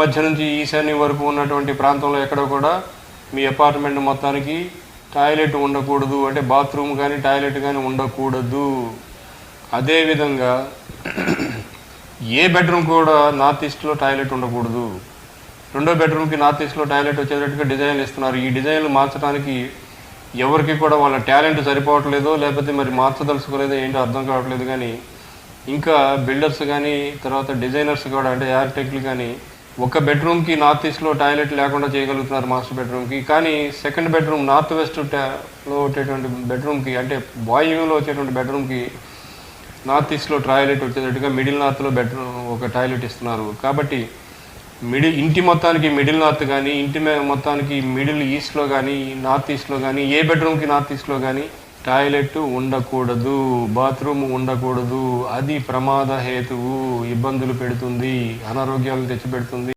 మధ్య నుంచి ఈశాన్య వరకు ఉన్నటువంటి ప్రాంతంలో ఎక్కడ కూడా మీ అపార్ట్మెంట్ మొత్తానికి టాయిలెట్ ఉండకూడదు. అంటే బాత్రూమ్ కానీ టాయిలెట్ కానీ ఉండకూడదు. అదేవిధంగా ఏ బెడ్రూమ్ కూడా నార్త్ ఈస్ట్లో టాయిలెట్ ఉండకూడదు. రెండో బెడ్రూమ్కి నార్త్ ఈస్ట్లో టాయిలెట్ వచ్చేటట్టుగా డిజైన్లు ఇస్తున్నారు. ఈ డిజైన్లు మార్చడానికి ఎవరికి కూడా వాళ్ళ టాలెంట్ సరిపోవట్లేదో లేకపోతే మరి మార్చదలుచుకోలేదో ఏంటో అర్థం కావట్లేదు. కానీ ఇంకా బిల్డర్స్ కానీ తర్వాత డిజైనర్స్ కూడా అంటే ఆర్కిటెక్ట్లు కానీ ఒక బెడ్రూమ్కి నార్త్ ఈస్ట్లో టాయిలెట్ లేకుండా చేయగలుగుతున్నారు మాస్టర్ బెడ్రూమ్కి కానీ సెకండ్ బెడ్రూమ్ నార్త్ వెస్ట్లో వచ్చేటువంటి బెడ్రూమ్కి అంటే బాయ్లో వచ్చేటువంటి బెడ్రూమ్కి నార్త్ ఈస్ట్లో టాయిలెట్ వచ్చేటట్టుగా మిడిల్ నార్త్లో బెడ్రూమ్ ఒక టాయిలెట్ ఇస్తున్నారు. కాబట్టి మిడిల్ ఇంటి మొత్తానికి మిడిల్ నార్త్ కానీ ఇంటి మొత్తానికి మిడిల్ ఈస్ట్లో కానీ నార్త్ ఈస్ట్లో కానీ ఏ బెడ్రూమ్కి నార్త్ ఈస్ట్లో కానీ టాయిలెట్ ఉండకూడదు బాత్రూమ్ ఉండకూడదు అది ప్రమాద హేతువు ఇబ్బందులు పెడుతుంది అనారోగ్యాలు తెచ్చిపెడుతుంది.